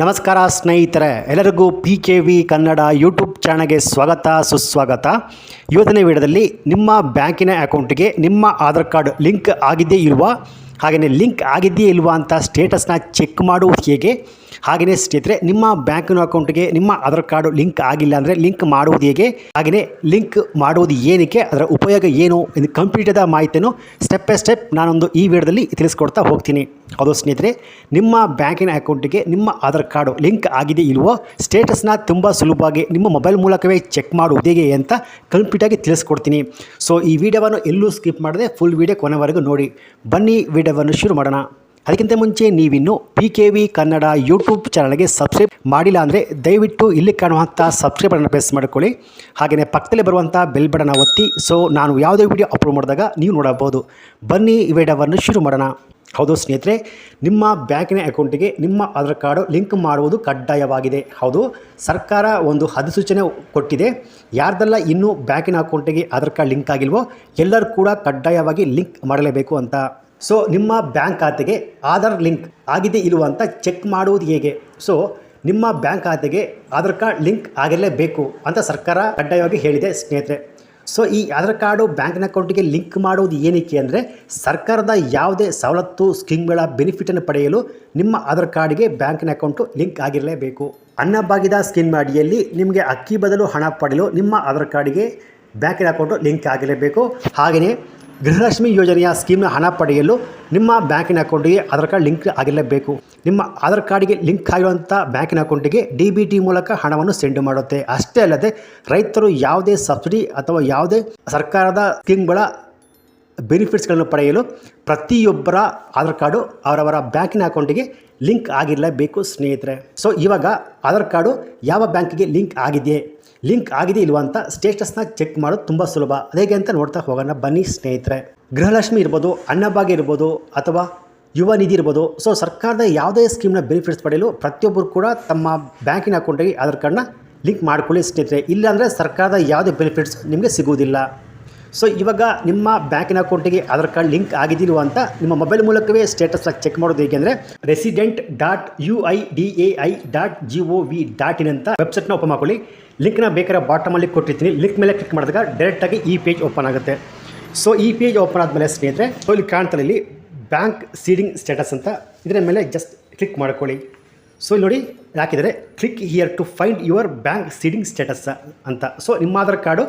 ನಮಸ್ಕಾರ ಸ್ನೇಹಿತರೆ, ಎಲ್ಲರಿಗೂ P K V Kannada YouTube ಚಾನಲ್ಗೆ ಸ್ವಾಗತ, ಸುಸ್ವಾಗತ. ಇವತ್ತಿನ ವಿಡಿಯೋದಲ್ಲಿ ನಿಮ್ಮ ಬ್ಯಾಂಕಿನ ಅಕೌಂಟಿಗೆ ನಿಮ್ಮ ಆಧಾರ್ ಕಾರ್ಡ್ ಲಿಂಕ್ ಆಗಿದ್ದೇ ಇಲ್ವಾ? ಹಾಗೆಯೇ ಲಿಂಕ್ ಆಗಿದೆಯೇ ಇಲ್ವಾ ಅಂತ ಸ್ಟೇಟಸ್ನ ಚೆಕ್ ಮಾಡುವುದು ಹೇಗೆ? ಹಾಗೆಯೇ ಸ್ನೇಹಿತರೆ, ನಿಮ್ಮ ಬ್ಯಾಂಕಿನ ಅಕೌಂಟ್ಗೆ ನಿಮ್ಮ ಆಧಾರ್ ಕಾರ್ಡು ಲಿಂಕ್ ಆಗಿಲ್ಲ ಅಂದರೆ ಲಿಂಕ್ ಮಾಡುವುದು ಹೇಗೆ? ಹಾಗೆಯೇ ಲಿಂಕ್ ಮಾಡುವುದು ಏನಕ್ಕೆ? ಅದರ ಉಪಯೋಗ ಏನು? ಎಂದು ಕಂಪ್ಲೀಟ್ ಆದ ಮಾಹಿತಿಯನ್ನು ಸ್ಟೆಪ್ ಬೈ ಸ್ಟೆಪ್ ನಾನೊಂದು ಈ ವಿಡಿಯೋದಲ್ಲಿ ತಿಳಿಸ್ಕೊಡ್ತಾ ಹೋಗ್ತೀನಿ. ಅದು ಸ್ನೇಹಿತರೆ, ನಿಮ್ಮ ಬ್ಯಾಂಕಿನ ಅಕೌಂಟಿಗೆ ನಿಮ್ಮ ಆಧಾರ್ ಕಾರ್ಡು ಲಿಂಕ್ ಆಗಿದೆ ಇಲ್ವೋ? ಸ್ಟೇಟಸ್ನ ತುಂಬ ಸುಲಭವಾಗಿ ನಿಮ್ಮ ಮೊಬೈಲ್ ಮೂಲಕವೇ ಚೆಕ್ ಮಾಡುವುದು ಹೇಗೆ ಅಂತ ಕಂಪ್ಲೀಟಾಗಿ ತಿಳಿಸ್ಕೊಡ್ತೀನಿ. ಸೊ, ಈ ವಿಡಿಯೋವನ್ನು ಎಲ್ಲೂ ಸ್ಕಿಪ್ ಮಾಡದೆ ಫುಲ್ ವಿಡಿಯೋ ಕೊನೆವರೆಗೂ ನೋಡಿ. ಬನ್ನಿ, ವಿಡಿಯೋವನ್ನು ಶುರು ಮಾಡೋಣ. ಅದಕ್ಕಿಂತ ಮುಂಚೆ ನೀವಿನ್ನು P K V Kannada YouTube ಚಾನಲ್ಗೆ ಸಬ್ಸ್ಕ್ರೈಬ್ ಮಾಡಿಲ್ಲ ಅಂದರೆ ದಯವಿಟ್ಟು ಇಲ್ಲಿ ಕಾಣುವಂಥ ಸಬ್ಸ್ಕ್ರೈಬ್ ಬಟನ್ ಪ್ರೆಸ್ ಮಾಡಿಕೊಳ್ಳಿ. ಹಾಗೆಯೇ ಪಕ್ಕದಲ್ಲಿ ಬರುವಂಥ ಬೆಲ್ ಬಟನ್ ಒತ್ತಿ. ಸೊ ನಾನು ಯಾವುದೇ ವಿಡಿಯೋ ಅಪ್ಲೋಡ್ ಮಾಡಿದಾಗ ನೀವು ನೋಡಬಹುದು. ಬನ್ನಿ ಈ ವಿಡಿಯೋವನ್ನು ಶುರು ಮಾಡೋಣ. ಹೌದು ಸ್ನೇಹಿತರೆ, ನಿಮ್ಮ ಬ್ಯಾಂಕಿನ ಅಕೌಂಟಿಗೆ ನಿಮ್ಮ ಆಧಾರ್ ಕಾರ್ಡು ಲಿಂಕ್ ಮಾಡುವುದು ಕಡ್ಡಾಯವಾಗಿದೆ. ಹೌದು, ಸರ್ಕಾರ ಒಂದು ಅಧಿಸೂಚನೆ ಕೊಟ್ಟಿದೆ. ಯಾರ್ದೆಲ್ಲ ಇನ್ನೂ ಬ್ಯಾಂಕಿನ ಅಕೌಂಟಿಗೆ ಆಧಾರ್ ಕಾರ್ಡ್ ಲಿಂಕ್ ಆಗಿಲ್ವೋ ಎಲ್ಲರೂ ಕೂಡ ಕಡ್ಡಾಯವಾಗಿ ಲಿಂಕ್ ಮಾಡಲೇಬೇಕು ಅಂತ. ಸೊ ನಿಮ್ಮ ಬ್ಯಾಂಕ್ ಖಾತೆಗೆ ಆಧಾರ್ ಲಿಂಕ್ ಆಗಿದೆ ಇಲ್ವ ಅಂತ ಚೆಕ್ ಮಾಡುವುದು ಹೇಗೆ? ಸೊ ನಿಮ್ಮ ಬ್ಯಾಂಕ್ ಖಾತೆಗೆ ಆಧಾರ್ ಕಾರ್ಡ್ ಲಿಂಕ್ ಆಗಿರಲೇಬೇಕು ಅಂತ ಸರ್ಕಾರ ಕಡ್ಡಾಯವಾಗಿ ಹೇಳಿದೆ ಸ್ನೇಹಿತರೆ. ಸೊ ಈ ಆಧಾರ್ ಕಾರ್ಡು ಬ್ಯಾಂಕಿನ ಅಕೌಂಟಿಗೆ ಲಿಂಕ್ ಮಾಡುವುದು ಏನಕ್ಕೆ ಅಂದರೆ ಸರ್ಕಾರದ ಯಾವುದೇ ಸವಲತ್ತು ಸ್ಕೀಮ್ಗಳ ಬೆನಿಫಿಟನ್ನು ಪಡೆಯಲು ನಿಮ್ಮ ಆಧಾರ್ ಕಾರ್ಡಿಗೆ ಬ್ಯಾಂಕಿನ ಅಕೌಂಟು ಲಿಂಕ್ ಆಗಿರಲೇಬೇಕು. ಅನ್ನಭಾಗ್ಯದ ಸ್ಕೀಮ್ ಅಡಿಯಲ್ಲಿ ನಿಮಗೆ ಅಕ್ಕಿ ಬದಲು ಹಣ ಪಡೆಯಲು ನಿಮ್ಮ ಆಧಾರ್ ಕಾರ್ಡಿಗೆ ಬ್ಯಾಂಕಿನ ಅಕೌಂಟು ಲಿಂಕ್ ಆಗಿರಲೇಬೇಕು. ಹಾಗೆಯೇ ಗೃಹಲಕ್ಷ್ಮಿ ಯೋಜನೆಯ ಸ್ಕೀಮ್ನ ಹಣ ಪಡೆಯಲು ನಿಮ್ಮ ಬ್ಯಾಂಕಿನ ಅಕೌಂಟಿಗೆ ಆಧಾರ್ ಕಾರ್ಡ್ ಲಿಂಕ್ ಆಗಿರಲೇಬೇಕು. ನಿಮ್ಮ ಆಧಾರ್ ಕಾರ್ಡಿಗೆ ಲಿಂಕ್ ಆಗಿರುವಂಥ ಬ್ಯಾಂಕಿನ ಅಕೌಂಟಿಗೆ ಡಿ ಬಿ ಟಿ ಮೂಲಕ ಹಣವನ್ನು ಸೆಂಡ್ ಮಾಡುತ್ತೆ. ಅಷ್ಟೇ ಅಲ್ಲದೆ ರೈತರು ಯಾವುದೇ ಸಬ್ಸಿಡಿ ಅಥವಾ ಯಾವುದೇ ಸರ್ಕಾರದ ಸ್ಕೀಮ್ಗಳ ಬೆನಿಫಿಟ್ಸ್ಗಳನ್ನು ಪಡೆಯಲು ಪ್ರತಿಯೊಬ್ಬರ ಆಧಾರ್ ಕಾರ್ಡು ಅವರವರ ಬ್ಯಾಂಕಿನ ಅಕೌಂಟಿಗೆ ಲಿಂಕ್ ಆಗಿರಲೇಬೇಕು ಸ್ನೇಹಿತರೆ. ಸೊ, ಇವಾಗ ಆಧಾರ್ ಕಾರ್ಡು ಯಾವ ಬ್ಯಾಂಕಿಗೆ ಲಿಂಕ್ ಆಗಿದೆಯೇ? ಲಿಂಕ್ ಆಗಿದೆ ಇಲ್ವಾ ಅಂತ ಸ್ಟೇಟಸ್ನ ಚೆಕ್ ಮಾಡೋದು ತುಂಬ ಸುಲಭ. ಅದೇಗೆ ಅಂತ ನೋಡ್ತಾ ಹೋಗೋಣ ಬನ್ನಿ ಸ್ನೇಹಿತರೆ. ಗೃಹಲಕ್ಷ್ಮಿ ಇರ್ಬೋದು ಅನ್ನಭಾಗ್ಯ ಇರ್ಬೋದು ಅಥವಾ ಯುವ ನಿಧಿ ಇರ್ಬೋದು. ಸೊ ಸರ್ಕಾರದ ಯಾವುದೇ ಸ್ಕೀಮ್ನ ಬೆನಿಫಿಟ್ಸ್ ಪಡೆಯಲು ಪ್ರತಿಯೊಬ್ಬರು ಕೂಡ ತಮ್ಮ ಬ್ಯಾಂಕಿನ ಅಕೌಂಟಿಗೆ ಆಧಾರ್ ಕಾರ್ಡ್ನ ಲಿಂಕ್ ಮಾಡ್ಕೊಳ್ಳಿ ಸ್ನೇಹಿತರೆ. ಇಲ್ಲಾಂದರೆ ಸರ್ಕಾರದ ಯಾವುದೇ ಬೆನಿಫಿಟ್ಸ್ ನಿಮಗೆ ಸಿಗುವುದಿಲ್ಲ. ಸೊ ಇವಾಗ ನಿಮ್ಮ ಬ್ಯಾಂಕಿನ ಅಕೌಂಟಿಗೆ ಆಧಾರ್ ಕಾರ್ಡ್ ಲಿಂಕ್ ಆಗಿದ್ದಿಲ್ವ ಅಂತ ನಿಮ್ಮ ಮೊಬೈಲ್ ಮೂಲಕವೇ ಸ್ಟೇಟಸ್ನ ಚೆಕ್ ಮಾಡೋದು ಹೇಗೆಂದರೆ resident dot U I D A I dot G O V dot in ಅಂತ ವೆಬ್ಸೈಟ್ನ ಓಪನ್ ಮಾಡ್ಕೊಳ್ಳಿ ಲಿಂಕ್ನ ಬೇಕಾದ್ರೆ ಬಾಟಮಲ್ಲಿ ಕೊಟ್ಟಿರ್ತೀನಿ. ಲಿಂಕ್ ಮೇಲೆ ಕ್ಲಿಕ್ ಮಾಡಿದಾಗ ಡೈರೆಕ್ಟಾಗಿ ಈ ಪೇಜ್ ಓಪನ್ ಆಗುತ್ತೆ. ಸೊ ಈ ಪೇಜ್ ಓಪನ್ ಆದಮೇಲೆ ಸ್ನೇಹಿತರೆ ಸೊ ಇಲ್ಲಿ ಕಾಣ್ತಾರೆ ಇಲ್ಲಿ ಬ್ಯಾಂಕ್ ಸೀಡಿಂಗ್ ಸ್ಟೇಟಸ್ ಅಂತ. ಇದರ ಮೇಲೆ ಜಸ್ಟ್ ಕ್ಲಿಕ್ ಮಾಡ್ಕೊಳ್ಳಿ. ಸೊ ಇಲ್ಲಿ ನೋಡಿ ಹಾಕಿದರೆ click here to find your bank seeding status ಅಂತ. ಸೊ ನಿಮ್ಮ ಆಧಾರ್ ಕಾರ್ಡು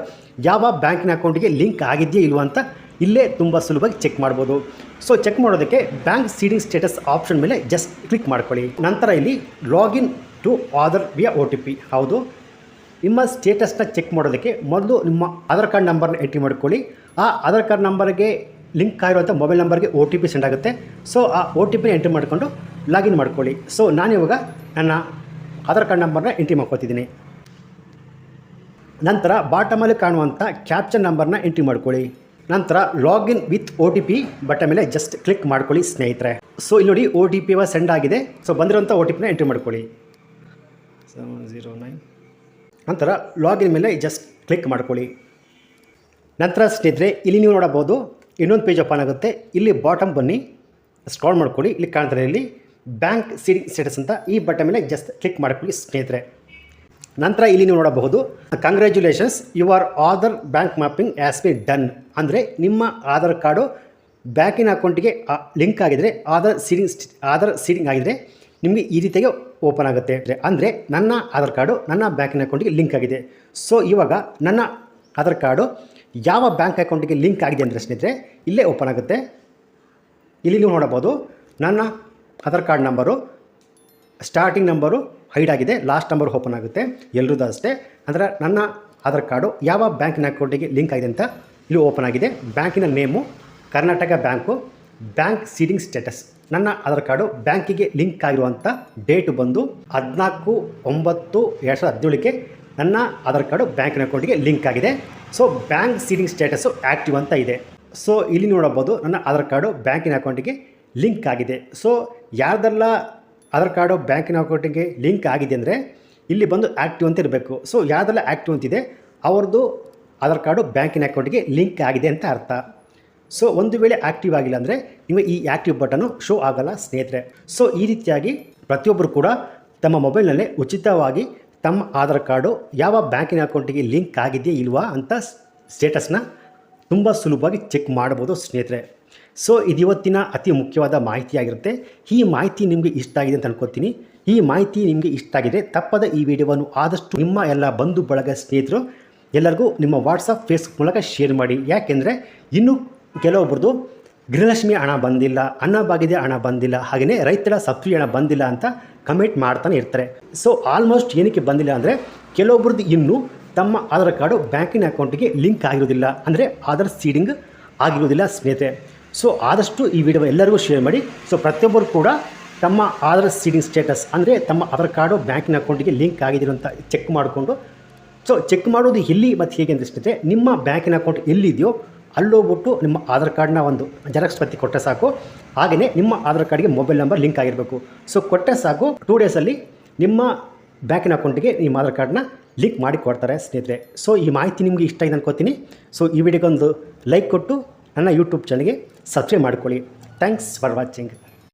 ಯಾವ ಬ್ಯಾಂಕಿನ ಅಕೌಂಟಿಗೆ ಲಿಂಕ್ ಆಗಿದೆಯೇ ಇಲ್ವ ಅಂತ ಇಲ್ಲೇ ತುಂಬ ಸುಲಭವಾಗಿ ಚೆಕ್ ಮಾಡ್ಬೋದು. ಸೊ ಚೆಕ್ ಮಾಡೋದಕ್ಕೆ ಬ್ಯಾಂಕ್ ಸೀಡಿಂಗ್ ಸ್ಟೇಟಸ್ ಆಪ್ಷನ್ ಮೇಲೆ ಜಸ್ಟ್ ಕ್ಲಿಕ್ ಮಾಡ್ಕೊಳ್ಳಿ. ನಂತರ ಇಲ್ಲಿ login to Aadhaar via O T P ಹೌದು. ನಿಮ್ಮ ಸ್ಟೇಟಸ್ನ ಚೆಕ್ ಮಾಡೋದಕ್ಕೆ ಮೊದಲು ನಿಮ್ಮ ಆಧಾರ್ ಕಾರ್ಡ್ ನಂಬರ್ನ ಎಂಟ್ರಿ ಮಾಡ್ಕೊಳ್ಳಿ. ಆ ಆಧಾರ್ ಕಾರ್ಡ್ ನಂಬರ್ಗೆ ಲಿಂಕ್ ಆಗಿರುವಂಥ ಮೊಬೈಲ್ ನಂಬರ್ಗೆ ಒ ಟಿ ಪಿ ಸೆಂಡ್ ಆಗುತ್ತೆ. ಸೊ ಆ ಒ ಟಿ ಪಿನ ಎಂಟ್ರಿ ಮಾಡಿಕೊಂಡು ಲಾಗಿನ್ ಮಾಡ್ಕೊಳ್ಳಿ. ಸೊ ನಾನಿವಾಗ ನನ್ನ ಆಧಾರ್ ಕಾರ್ಡ್ ನಂಬರ್ನ ಎಂಟ್ರಿ ಮಾಡ್ಕೊತಿದ್ದೀನಿ. ನಂತರ ಬಾಟಮಲ್ಲಿ ಕಾಣುವಂಥ ಕ್ಯಾಪ್ಚರ್ ನಂಬರ್ನ ಎಂಟ್ರಿ ಮಾಡ್ಕೊಳ್ಳಿ. ನಂತರ login with O T P but ಮೇಲೆ ಜಸ್ಟ್ ಕ್ಲಿಕ್ ಮಾಡ್ಕೊಳ್ಳಿ ಸ್ನೇಹಿತರೆ. ಸೊ ಇಲ್ಲಿ ನೋಡಿ ಒ ಟಿ ಪಿ ಸೆಂಡ್ ಆಗಿದೆ. ಸೊ ಬಂದಿರೋಂಥ ಒ ಟಿ ಪಿನ ಎಂಟ್ರಿ ಮಾಡ್ಕೊಳ್ಳಿ. Seven zero nine. ನಂತರ ಲಾಗಿನ್ ಮೇಲೆ ಜಸ್ಟ್ ಕ್ಲಿಕ್ ಮಾಡ್ಕೊಳ್ಳಿ. ನಂತರ ಸ್ನೇಹಿತರೆ ಇಲ್ಲಿ ನೀವು ನೋಡಬಹುದು ಇನ್ನೊಂದು ಪೇಜ್ ಓಪನ್ ಆಗುತ್ತೆ. ಇಲ್ಲಿ ಬಾಟಮ್ ಬನ್ನಿ ಸ್ಕ್ರಾಲ್ ಮಾಡ್ಕೊಳ್ಳಿ. ಇಲ್ಲಿ ಕಾಣ್ತಾರೆ ಇಲ್ಲಿ ಬ್ಯಾಂಕ್ ಸೀಡಿಂಗ್ ಸ್ಟೇಟಸ್ ಅಂತ ಈ ಬಟನ್ ಮೇಲೆ ಜಸ್ಟ್ ಕ್ಲಿಕ್ ಮಾಡ್ಕೊಳ್ಳಿ ಸ್ನೇಹಿತರೆ. ನಂತರ ಇಲ್ಲಿ ನೀವು ನೋಡಬಹುದು congratulations your Aadhaar bank mapping has be done ಅಂದರೆ ನಿಮ್ಮ ಆಧಾರ್ ಕಾರ್ಡು ಬ್ಯಾಂಕಿನ ಅಕೌಂಟಿಗೆ ಲಿಂಕ್ ಆಗಿದರೆ, ಆಧಾರ್ ಸೀಡಿಂಗ್ ಆಧಾರ್ ಸೀಡಿಂಗ್ ಆಗಿದರೆ ನಿಮಗೆ ಈ ರೀತಿಯಾಗಿ ಓಪನ್ ಆಗುತ್ತೆ. ಅಂದರೆ ನನ್ನ ಆಧಾರ್ ಕಾರ್ಡು ನನ್ನ ಬ್ಯಾಂಕಿನ ಅಕೌಂಟಿಗೆ ಲಿಂಕ್ ಆಗಿದೆ. ಸೊ ಇವಾಗ ನನ್ನ ಆಧಾರ್ ಕಾರ್ಡು ಯಾವ ಬ್ಯಾಂಕ್ ಅಕೌಂಟಿಗೆ ಲಿಂಕ್ ಆಗಿದೆ ಅಂದರೆ ಸ್ನೇಹಿತರೆ, ಇಲ್ಲೇ ಓಪನ್ ಆಗುತ್ತೆ. ಇಲ್ಲಿ ನೀವು ನೋಡಬಹುದು, ನನ್ನ Aadhaar card number starting number hide ಆಗಿದೆ ಲಾಸ್ಟ್ ನಂಬರ್ ಓಪನ್ ಆಗುತ್ತೆ, ಎಲ್ರದ್ದು ಅಷ್ಟೇ. ಅಂದರೆ ನನ್ನ ಆಧಾರ್ ಕಾರ್ಡು ಯಾವ ಬ್ಯಾಂಕಿನ ಅಕೌಂಟಿಗೆ ಲಿಂಕ್ ಆಗಿದೆ ಅಂತ ಇಲ್ಲಿ ಓಪನ್ ಆಗಿದೆ. ಬ್ಯಾಂಕಿನ name, Karnataka bank, bank seeding status. ನನ್ನ ಆಧಾರ್ ಕಾರ್ಡು ಬ್ಯಾಂಕಿಗೆ ಲಿಂಕ್ ಆಗಿರುವಂಥ ಡೇಟ್ ಬಂದು ಹದಿನಾಲ್ಕು ಒಂಬತ್ತು ಎರಡು ಸಾವಿರದ ಹದಿನೇಳಕ್ಕೆ ನನ್ನ ಆಧಾರ್ ಕಾರ್ಡು ಬ್ಯಾಂಕಿನ ಅಕೌಂಟಿಗೆ ಲಿಂಕ್ ಆಗಿದೆ. So bank seeding status active ಅಂತ ಇದೆ. ಸೊ ಇಲ್ಲಿ ನೋಡಬಹುದು ನನ್ನ ಆಧಾರ್ ಕಾರ್ಡು ಬ್ಯಾಂಕಿನ ಅಕೌಂಟಿಗೆ ಲಿಂಕ್ ಆಗಿದೆ. ಸೊ ಯಾರ್ದೆಲ್ಲ ಆಧಾರ್ ಕಾರ್ಡು ಬ್ಯಾಂಕಿನ ಅಕೌಂಟಿಗೆ ಲಿಂಕ್ ಆಗಿದೆ ಅಂದರೆ ಇಲ್ಲಿ ಬಂದು ಆ್ಯಕ್ಟಿವ್ ಅಂತ ಇರಬೇಕು. ಸೊ ಯಾರ್ದೆಲ್ಲ ಆ್ಯಕ್ಟಿವ್ ಅಂತಿದೆ ಅವ್ರದ್ದು ಆಧಾರ್ ಕಾರ್ಡು ಬ್ಯಾಂಕಿನ ಅಕೌಂಟಿಗೆ ಲಿಂಕ್ ಆಗಿದೆ ಅಂತ ಅರ್ಥ. ಸೊ ಒಂದು ವೇಳೆ ಆ್ಯಕ್ಟಿವ್ ಆಗಿಲ್ಲ ಅಂದರೆ ನಿಮಗೆ ಈ ಆ್ಯಕ್ಟಿವ್ ಬಟನು ಶೋ ಆಗಲ್ಲ ಸ್ನೇಹಿತರೆ. ಸೊ ಈ ರೀತಿಯಾಗಿ ಪ್ರತಿಯೊಬ್ಬರು ಕೂಡ ತಮ್ಮ ಮೊಬೈಲ್ನಲ್ಲೇ ಉಚಿತವಾಗಿ ತಮ್ಮ ಆಧಾರ್ ಕಾರ್ಡು ಯಾವ ಬ್ಯಾಂಕಿನ ಅಕೌಂಟಿಗೆ ಲಿಂಕ್ ಆಗಿದೆಯೇ ಇಲ್ವಾ ಅಂತ ಸ್ಟೇಟಸ್ನ ತುಂಬ ಸುಲಭವಾಗಿ ಚೆಕ್ ಮಾಡ್ಬೋದು ಸ್ನೇಹಿತರೆ. ಸೊ ಇದು ಇವತ್ತಿನ ಅತಿ ಮುಖ್ಯವಾದ ಮಾಹಿತಿಯಾಗಿರುತ್ತೆ ಈ ಮಾಹಿತಿ ನಿಮಗೆ ಇಷ್ಟ ಆಗಿದೆ ಅಂತ ಅನ್ಕೋತೀನಿ. ಈ ಮಾಹಿತಿ ನಿಮಗೆ ಇಷ್ಟ ಆಗಿದೆ, ತಪ್ಪದ ಈ ವಿಡಿಯೋವನ್ನು ಆದಷ್ಟು ನಿಮ್ಮ ಎಲ್ಲ ಬಂಧು ಬಳಗ ಸ್ನೇಹಿತರು ಎಲ್ಲರಿಗೂ ನಿಮ್ಮ ವಾಟ್ಸಪ್ ಫೇಸ್ಬುಕ್ ಮೂಲಕ ಶೇರ್ ಮಾಡಿ. ಯಾಕೆಂದರೆ ಇನ್ನೂ ಕೆಲವೊಬ್ರದ್ದು ಗೃಹಲಕ್ಷ್ಮಿ ಹಣ ಬಂದಿಲ್ಲ ಅನ್ನಭಾಗ್ಯದ ಹಣ ಬಂದಿಲ್ಲ ಹಾಗೆಯೇ ರೈತರ ಸಬ್ಸಿಡಿ ಹಣ ಬಂದಿಲ್ಲ ಅಂತ ಕಮೆಂಟ್ ಮಾಡ್ತಾನೆ ಇರ್ತಾರೆ. ಸೊ ಆಲ್ಮೋಸ್ಟ್ ಏನಕ್ಕೆ ಬಂದಿಲ್ಲ ಅಂದರೆ ಕೆಲವೊಬ್ರದ್ದು ಇನ್ನೂ ತಮ್ಮ ಆಧಾರ್ ಕಾರ್ಡು ಬ್ಯಾಂಕಿನ ಅಕೌಂಟಿಗೆ ಲಿಂಕ್ ಆಗಿರೋದಿಲ್ಲ. ಅಂದರೆ ಆಧಾರ್ ಸೀಡಿಂಗ್ ಆಗಿರೋದಿಲ್ಲ ಸ್ನೇಹಿತರೆ. ಸೊ ಆದಷ್ಟು ಈ ವಿಡಿಯೋ ಎಲ್ಲರಿಗೂ ಶೇರ್ ಮಾಡಿ. ಸೊ ಪ್ರತಿಯೊಬ್ಬರು ಕೂಡ ತಮ್ಮ ಆಧಾರ್ ಸೀಡಿಂಗ್ ಸ್ಟೇಟಸ್ ಅಂದರೆ ತಮ್ಮ ಆಧಾರ್ ಕಾರ್ಡು ಬ್ಯಾಂಕಿನ ಅಕೌಂಟಿಗೆ ಲಿಂಕ್ ಆಗಿದೆಯೋ ಅಂತ ಚೆಕ್ ಮಾಡಿಕೊಂಡು. ಸೊ ಚೆಕ್ ಮಾಡೋದು ಎಲ್ಲಿ ಮತ್ತು ಹೇಗೆ ಸ್ನೇಹಿತರೆ ನಿಮ್ಮ ಬ್ಯಾಂಕಿನ ಅಕೌಂಟ್ ಎಲ್ಲಿದೆಯೋ ಅಲ್ಲೋಗ್ಬಿಟ್ಟು ನಿಮ್ಮ ಆಧಾರ್ ಕಾರ್ಡ್ನ ಒಂದು ಜೆರಾಕ್ಸ್ ಪ್ರತಿ ಕೊಟ್ಟರೆ ಸಾಕು. ಹಾಗೆಯೇ ನಿಮ್ಮ ಆಧಾರ್ ಕಾರ್ಡ್ಗೆ ಮೊಬೈಲ್ ನಂಬರ್ ಲಿಂಕ್ ಆಗಿರಬೇಕು. ಸೊ ಕೊಟ್ಟರೆ ಸಾಕು ಟೂ ಡೇಸಲ್ಲಿ ನಿಮ್ಮ ಬ್ಯಾಂಕಿನ ಅಕೌಂಟಿಗೆ ನಿಮ್ಮ ಆಧಾರ್ ಕಾರ್ಡ್ನ ಲಿಂಕ್ ಮಾಡಿ ಕೊಡ್ತಾರೆ ಸ್ನೇಹಿತರೆ. ಸೊ ಈ ಮಾಹಿತಿ ನಿಮಗೆ ಇಷ್ಟ ಆಗಿದೆ ಅನ್ಕೋತೀನಿ. ಸೊ ಈ ವಿಡಿಯೋಗೊಂದು ಲೈಕ್ ಕೊಟ್ಟು ನನ್ನ ಯೂಟ್ಯೂಬ್ ಚಾನಲ್ಗೆ ಸಬ್ಸ್ಕ್ರೈಬ್ ಮಾಡ್ಕೊಳ್ಳಿ. Thanks for watching